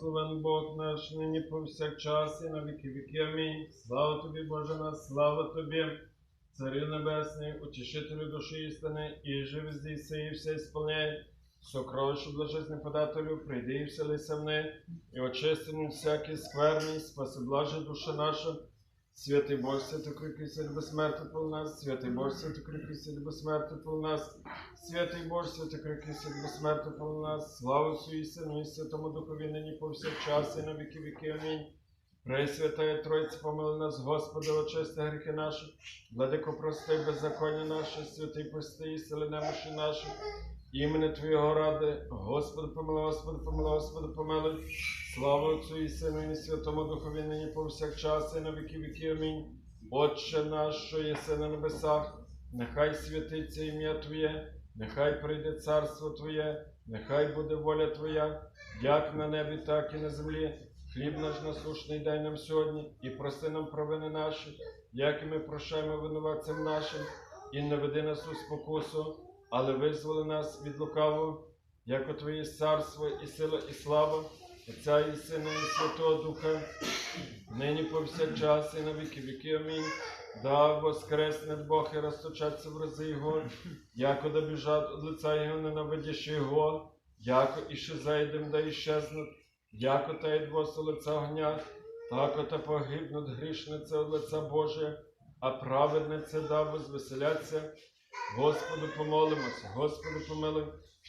Благословен Бог наш, нині повсякчас і на віки віки. Амінь. Слава тобі, Боже наш, слава тобі, Царю Небесний, утішителю душі істини, і жив здійси, і все сполняй. Сокровищу блажезне подателю, прийди і вселися в неї, і очисти всякий скверний, спаси блаже душа наша. Святий Бог, святий кріпкий святий безсмертний пол нас, святий Бог, святий кріпкий святий безсмертний пол нас, святий Бог, святий кріпкий святий безсмертний пол нас, слава і Сину і Святому Духові нині повсякчас і на віки віки. Амінь. Пресвятая Тройця, помили нас, Господи, очисти гріхи наші, владико прости беззаконня наше, святий прости і сили немощі наші, імені Твоєго ради, Господи, помилуй, Господи, помилуй, Господи, помилуй. Слава Отцю і Сину і Святому Духові нині повсякчас і на віки віки. Амінь. Отче наш, що єси на небесах, нехай святиться ім'я Твоє, нехай прийде царство Твоє, нехай буде воля Твоя, як на небі, так і на землі. Хліб наш насушний дай нам сьогодні, і прости нам провини наші, як і ми прощаємо винуватцям нашим, і не веди нас у спокусу, але визволи нас від лукавого, як у Твоє царство, і сила, і слава, Отця і Сина, і Святого Духа, нині повсякчас, і на віки віки. Амінь. Да воскресне Бог і розточаться в рази Його, яко да біжать од лица Його, ненавидящи Його, яко іще зайдем, да іщезнуть, яко та й двоси лица огня, тако та погибнуть грішниці од лица Божия, а праведниці да возвеселяться. Господу помолимося, Господи помилуй,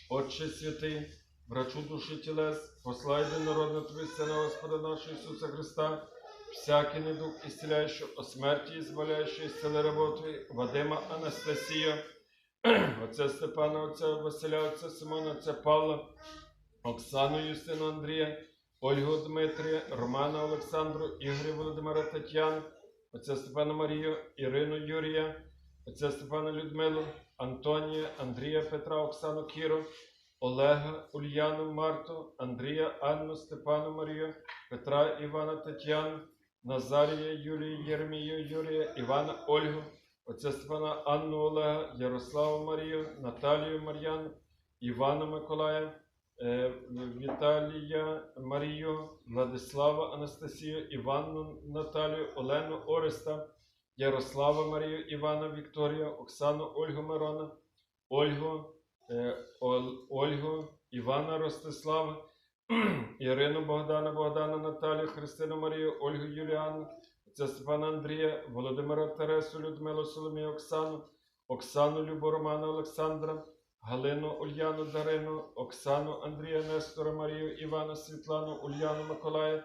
Отче святий, врачу душі тілес, послай до народу Твій Сина Господа нашого Ісуса Христа, всякий недуг ісціляючи, о смерті і зволяючи, ісцели роботи, Вадима Анастасію, отця Степана, отця Василя, отця Симона, отця Павла, Оксану Юстину Андрія, Ольгу Дмитрія, Романа Олександру, Ігоря Володимира Тетяну, отця Степана Марію, Ірину Юрія, отця Степана Людмилу, Антонія, Андрія Петра, Оксану Кіру, Олега, Ульяну, Марту, Андрія, Анну, Степану Марію, Петра, Івана, Тетяну, Назарія, Юлію, Єрмію, Юрія, Івана, Ольгу, отця Степана, Анну, Олега, Ярославу Марію, Наталію Мар'яну, Івана Миколая, е, Віталія Марію, Владислава Анастасію, Іванну Наталію, Олену Ореста, Ярослава Марію, Івана Вікторію, Оксану Ольгу Мирона, Ольгу, е, Ол- Ольгу, Івана Ростислава, Ірину Богдана, Богдана Наталію, Христину Марію, Ольгу Юліану, отця Степана Андрія, Володимира Тересу, Людмилу Соломію, Оксану, Оксану Любу Романа Олександра, Галину Ульяну Дарину, Оксану Андрія Нестора Марію, Івана Світлану, Ульяну Миколая,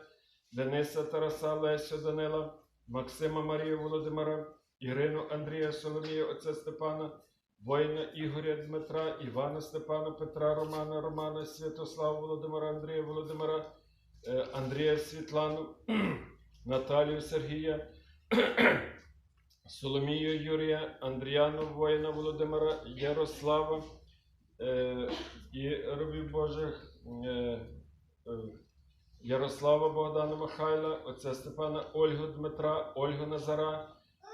Дениса Тараса, Лесю Данила, Максима Марію Володимира, Ірину Андрія Соломію, отця Степана, воїна Ігоря Дмитра, Івана Степана, Петра Романа, Романа, Святослава Володимира, Андрія Володимира, е, Андрія Світлану, Наталію Сергія, Соломію Юрія, Андріану воїна Володимира, Ярослава е, і робів Божих. Ярослава Богдана Михайла, отця Степана Ольгу Дмитра, Ольгу Назара,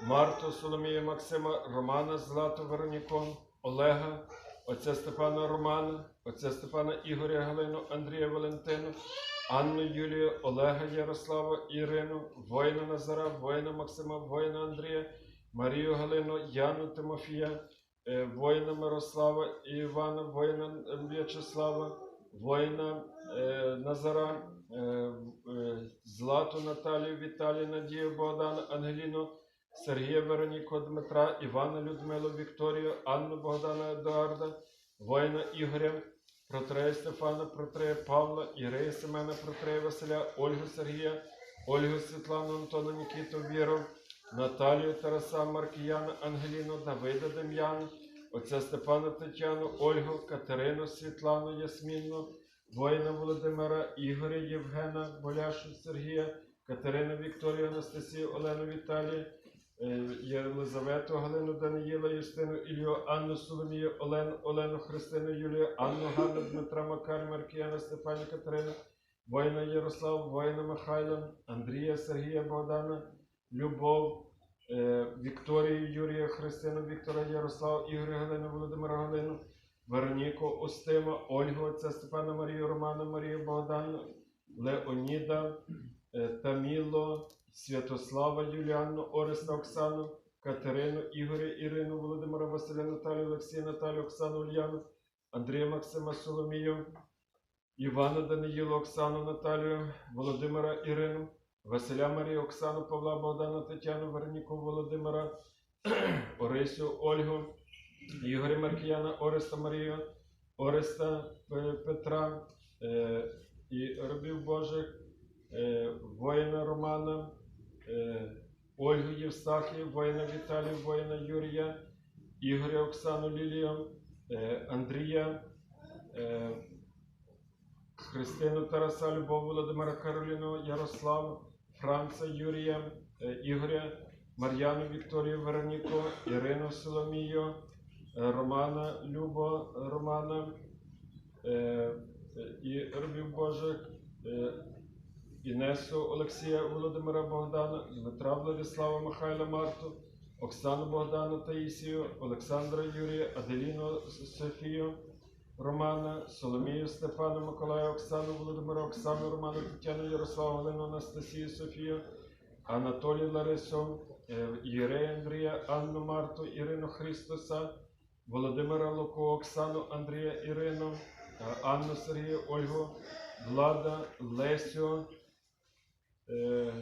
Марту Соломію Максима, Романа Злату Вероніку, Олега, отця Степана Романа, отця Степана Ігоря Галину, Андрія Валентину, Анну Юлію, Олега Ярослава, Ірину, воїна Назара, воїна Максима, воїна Андрія, Марію Галину, Яну Тимофія, е, воїна Мирослава і Івана, воїна В'ячеслава, воїна е, Назара, Злату Наталію, Віталію, Надію, Богдана, Ангеліну, Сергія Вероніку, Дмитра, Івана Людмилу, Вікторію, Анну Богдана Едуарда, воїна Ігоря, Протрея Стефана, Протрея Павла, Ірея Семена, Протрея Василя, Ольгу Сергія, Ольгу Світлану, Антона Нікіту, Віру, Наталію Тараса, Маркіяна, Ангеліну, Давида Дем'яна, отця Степана Тетяну, Ольгу, Катерину, Світлану, Ясмінну, воїна Володимира, Ігоря Євгена, Боляшу Сергія, Катерину Вікторію, Анастасію, Олену Віталію, е, Єлизавету, Галину Даниїла, Юстину, Ілію, Анну Соломію, Олену, Олену Христину, Юлію, Анну Ганну, Дмитра Макар, Маркіяна, Степані Катерину, воїна Ярослав, воїна Михайла, Андрія, Сергія, Богдана, Любов, е, Вікторію, Юрія, Христину, Віктора, Ярослава, Ігоря, Галину, Володимира Галину, Вероніку, Остима, Ольгу, отця Степана Марію, Романа, Марію, Богдану, Леоніда, е, Таміло, Святослава Юліанну, Ореста Оксану, Катерину, Ігоря, Ірину, Володимира Василя, Наталію, Олексія, Наталію, Оксану, Ульяну, Андрія Максима Соломію, Івана Даниїла, Оксану, Наталію, Володимира Ірину, Василя Марію, Оксану, Павла, Богдана, Тетяну, Вероніку, Володимира, Орисю, Ольгу, Ігоря Маркіяна, Ореста Марію, Ореста Петра е, і робів Божих, е, воїна Романа, е, Ольгу Євстахію, воїна Віталію, воїна Юрія, Ігоря Оксану Лілію, Андрія, Христину Тараса, Любов Володимира Кароліну, Ярослав, Франца Юрія, Ігоря, Мар'яну Вікторію Вероніку, Ірину Соломію, Романа Любо Романа е, і робів Божих. е, Інесу Олексія Володимира Богдана, Дмитра Владислава Михайла Марту, Оксану Богдану Таїсію, Олександра Юрія, Аделіну Софію Романа, Соломію Степана Миколая, Оксану Володимира, Оксану Роману, Тетяну Ярославу, Галину Анастасію Софію, Анатолію Ларису, е, Єрея Андрія, Анну Марту, Ірину Христоса, Володимира Луку, Оксану Андрія Ірину, е, Анну Сергію, Ольгу, Влада, Лесю, е,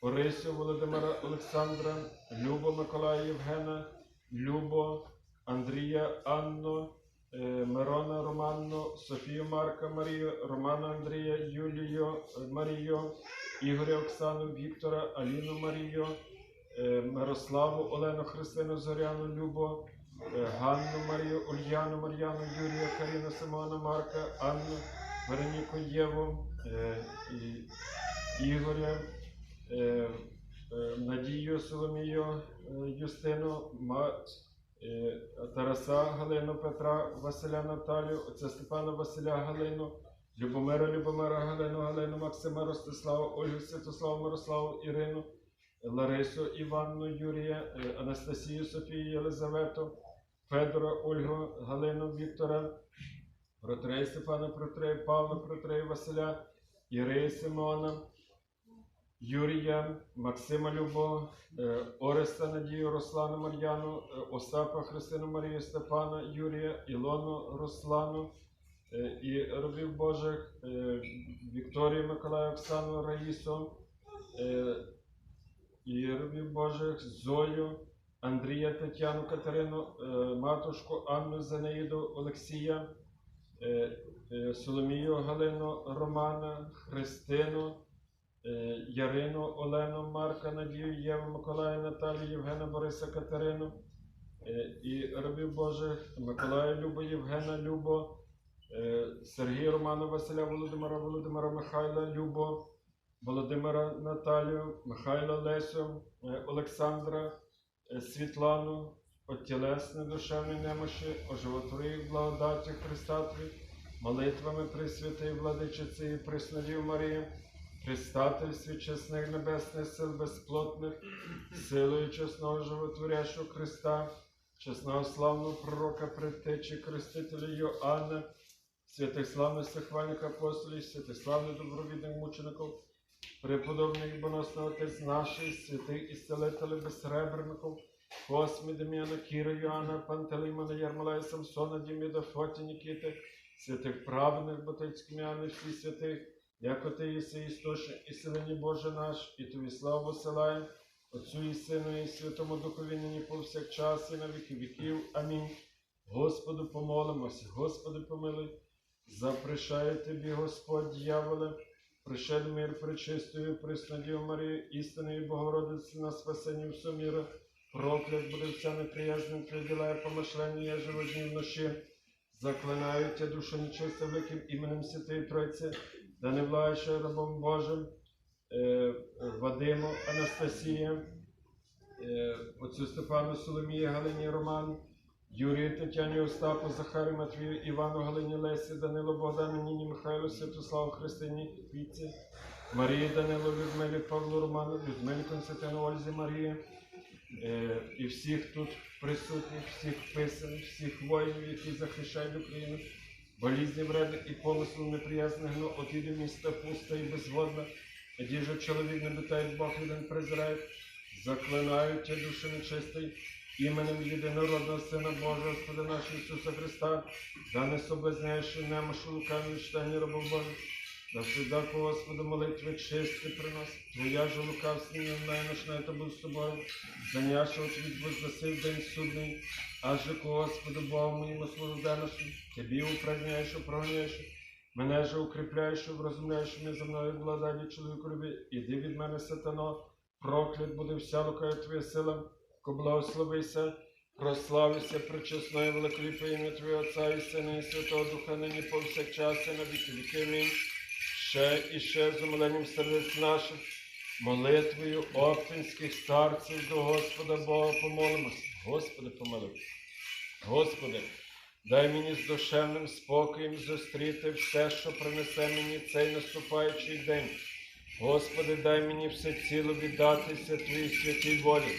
Орисю Володимира Олександра, Любо Миколая Євгена, Любо, Андрія Анну, е, Мирона Романну, Софію Марка Марію, Романа Андрія, Юлію Марію, Ігоря Оксану, Віктора, Аліну Марію, Мирославу Олену Христину Зоряну, Любо, Ганну Марію, Ульяну Мар'яну, Юрія, Каріну Симона Марка, Анну, Вероніку Єву, е, Ігоря, е, е, Надію Соломію, е, Юстину, е, Тараса Галину, Петра, Василя Наталію, отця Степана Василя Галину, Любомира Любомира Галину, Галину, Максима Ростислава, Ольгу Святославу, Мирославу, Ірину, Ларису Іванну, Юрія, е, Анастасію Софію Єлизавету, Федора, Ольгу, Галину, Віктора, Протрея Степана Протрея, Павла Протрея, Василя, Ірея Симона, Юрія, Максима Любо, е, Ореста Надію, Руслану Мар'яну, е, Остапа Христину Марію, Степана, Юрія, Ілону Руслану і робів Божих, Вікторію Миколаю, Оксану Раїсу, і робів Божих, Зою, Андрія Тетяну Катерину, е, матушку Анну Зенеїду Олексія, е, е, Соломію Галину Романа, Христину, Ярину Олену Марка, Надію Єву Миколая Наталію, Євгена Бориса Катерину і рабів Божих Миколая Любо, Євгена Любо, Сергія Романа Василя Володимира Володимира Михайла Любо, Володимира Наталію, Михайла Лесю, е, Олександра, е, Світлану, от тілесної душевної немощі, оживотвори їх благодаті Христатві, молитвами Пресвятої Владичиці і Преснодів Марії, Христательстві чесних небесних сил безплотних, силою чесного животворящого Христа, чесного славного пророка предтечі Хрестителя Йоанна, святих славних сихвальних апостолів, святих славних добровідних мучеників, преподобних боносного Отець наших, святих ісцелителів безсребреників, Космі, Дем'яна, Кіра, Йоанна, Пантелеймона, Ярмолая, Самсона, Діміда, Фоті, Нікіти, святих праведних Ботицькмяни, всі святих, яко ти єси істочник і силені Боже наш, і тобі славу посилаємо, Отцю і Сину, і Святому Духові нині повсякчас, і на віки віків. Амінь. Господу помолимося, Господи помилуй, запрещаю тобі, Господь, дьяволе, пришед мир пречистою, приснодів Марію, істинної Богородиці на спасенні всього міра, проклят буде вся неприязним приділяє помишлення живодні вночі. Заклинаю тя душу нечисто великим іменем Святої Тройці, да не влаючи рабом Божим, е, Вадиму, Анастасія, е, отцю Степану Соломії, Галині Роману, Юрію Тетяні Остапу, Захарі Матвію, Івану Галині Лесі, Данилу Богдану, Ніні Михайлу, Святославу Христині Віці, Марії Данилу, Людмилі, Павлу Роману, Людмилі Константину, Ользі Марії, е, і всіх тут присутніх, всіх писаних, всіх воїнів, які захищають Україну, болізні вредних і помислів неприязних, но отіде міста пуста і безводна, тоді же чоловік не питає, Бог один презирає, заклинають ті душі нечистий, іменем єдинородного Сина Божого, Господа нашого Ісуса Христа, да не соблазняєш і немощу лукаві читання рабов Божих, да всегда Господу молитви чисті приносить. Твоя же лукавство не знає, ночна это був з тобою, заняшого тобі возносив день судний, аже ко Господу Богу моєму служу деношню, тобі упраздняєш, прогоняєш, мене же укріпляєш, врозумляєш, мене за мною благодаті чоловіку любі, іди від мене, сатано, проклят буде вся лукая твоя сила, благословися, прославися пречесною великоліпе ім'я Твоє Отця і Сина і Святого Духа, нині повсякчас і на віки віки. Ще і ще з умиленням сердець наших, молитвою оптинських старців до Господа Бога помолимося. Господи, помилуй. Господи, дай мені з душевним спокоєм зустріти все, що принесе мені цей наступаючий день. Господи, дай мені все ціло віддатися Твоїй святій волі.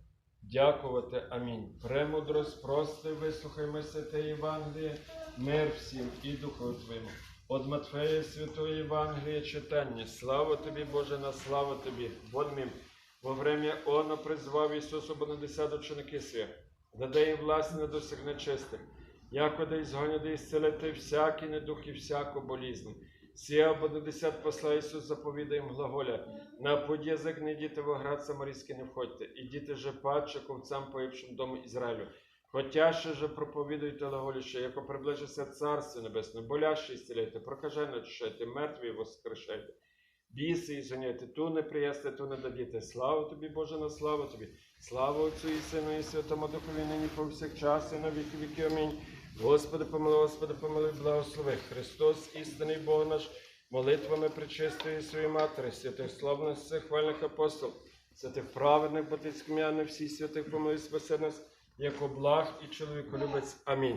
дякувати. Амінь. Премудрость, прости, вислухаймо святе Євангеліє, мир всім і Духу Твоєму. От Матфея Святої Євангелія читання. Слава тобі, Боже, на слава тобі. Водмім. Во время оно призвав Ісусу Бонадесят ученики свя, даде їм власне досяг нечистим, якода ізгоняде ісцелити всякий недух і всяку болізнь. Сія Бонадесят посла Ісус заповідає їм глаголя, на путь не йдіте в оград самарійський не входьте, ідіте же паче ковцам поївшим дому Ізраїлю. Хотя ще же проповідуйте глаголіще, яко приближиться Царство Небесне, боляще ісцеляйте, прокажене очищайте, мертві воскрешайте. Біси і женяйте, ту не приясте, ту не дадіте. Слава тобі, Боже, на славу тобі. Слава Отцю і Сину і Святому Духові, нині повсякчас і на віки віки. Амінь. Господи, помилуй, Господи, помилуй, благослови. Христос, істинний Бог наш, молитвами причистої своєї Матері, святих славних всіх хвальних апостол, святих праведних, батьківських всіх святих помилуй, спаси нас, як облаг і чоловіколюбець. Амінь.